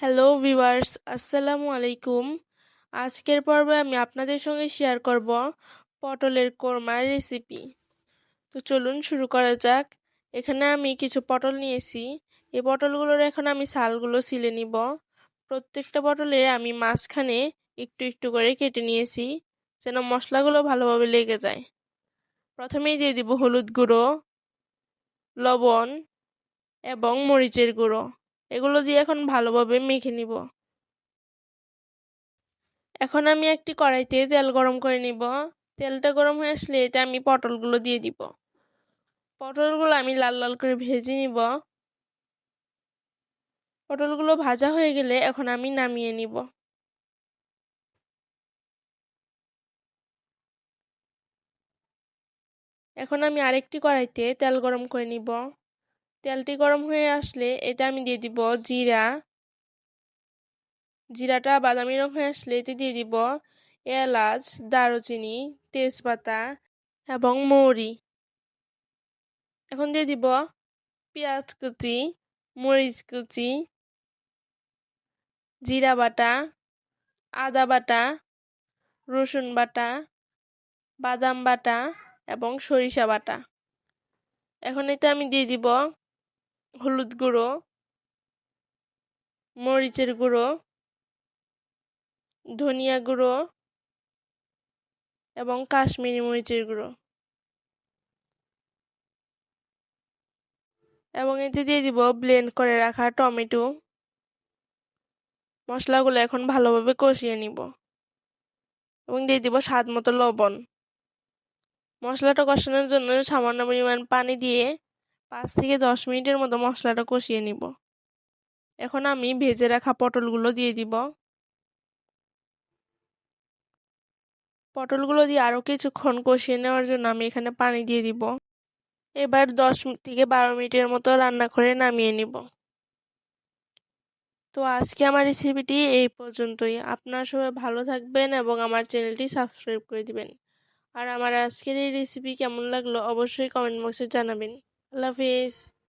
Hello viewers আসসালামু আলাইকুম আজকের পর্বে আমি আপনাদের সঙ্গে শেয়ার করব পটলের কোরমার রেসিপি তো চলুন শুরু করা যাক। এখানে আমি কিছু পটল নিয়েছি। এই পটলগুলোর এখন আমি শালগুলো সিলে নিব। প্রত্যেকটা পটলে আমি মাঝখানে একটু একটু করে কেটে নিয়েছি, যেন মশলাগুলো ভালোভাবে লেগে যায়। প্রথমেই দিয়ে দিব হলুদ গুঁড়ো, লবণ এবং মরিচের গুঁড়ো। এগুলো দিয়ে এখন ভালোভাবে মেখে নিব। এখন আমি একটি কড়াইতে তেল গরম করে নিব। তেলটা গরম হয়ে আসলে এতে আমি পটলগুলো দিয়ে দিব। পটলগুলো আমি লাল লাল করে ভেজে নিব। পটলগুলো ভাজা হয়ে গেলে এখন আমি নামিয়ে নিব। এখন আমি আরেকটি কড়াইতে তেল গরম করে নিব। তেলটি গরম হয়ে আসলে এটা আমি দিয়ে দিব জিরা। জিরাটা বাদামি রং হয়ে আসলে এতে দিয়ে দিব এলাচ, দারুচিনি, তেজপাতা এবং মৌরি। এখন দিয়ে দিব পেঁয়াজ কুচি, মরিচ কুচি, জিরা বাটা, আদা বাটা, রসুন বাটা, বাদাম বাটা এবং সরিষা বাটা। এখন এতে আমি দিয়ে দিব হলুদ গুঁড়ো, মরিচের গুঁড়ো, ধনিয়া গুঁড়ো এবং কাশ্মীরি মরিচের গুঁড়ো। এবং এতে দিয়ে দিব ব্লেন্ড করে রাখা টমেটো। মশলাগুলো এখন ভালোভাবে কষিয়ে নিব। এবং দিয়ে দিব স্বাদ মতো লবণ। মশলাটা কষানোর জন্য সামান্য পরিমাণ পানি দিয়ে পাঁচ থেকে দশ মিনিটের মতো মশলাটা কষিয়ে নিব। এখন আমি ভেজে রাখা পটলগুলো দিয়ে দিব। পটলগুলো দিয়ে আরও কিছুক্ষণ কষিয়ে নেওয়ার জন্য আমি এখানে পানি দিয়ে দিব। এবার দশ থেকে বারো মিনিটের মতো রান্না করে নামিয়ে নিব। তো আজকে আমার রেসিপিটি এই পর্যন্তই। আপনারা সবাই ভালো থাকবেন এবং আমার চ্যানেলটি সাবস্ক্রাইব করে দিবেন। আর আমার আজকের এই রেসিপি কেমন লাগল অবশ্যই কমেন্ট বক্সে জানাবেন। আল্লাহ হাফিজ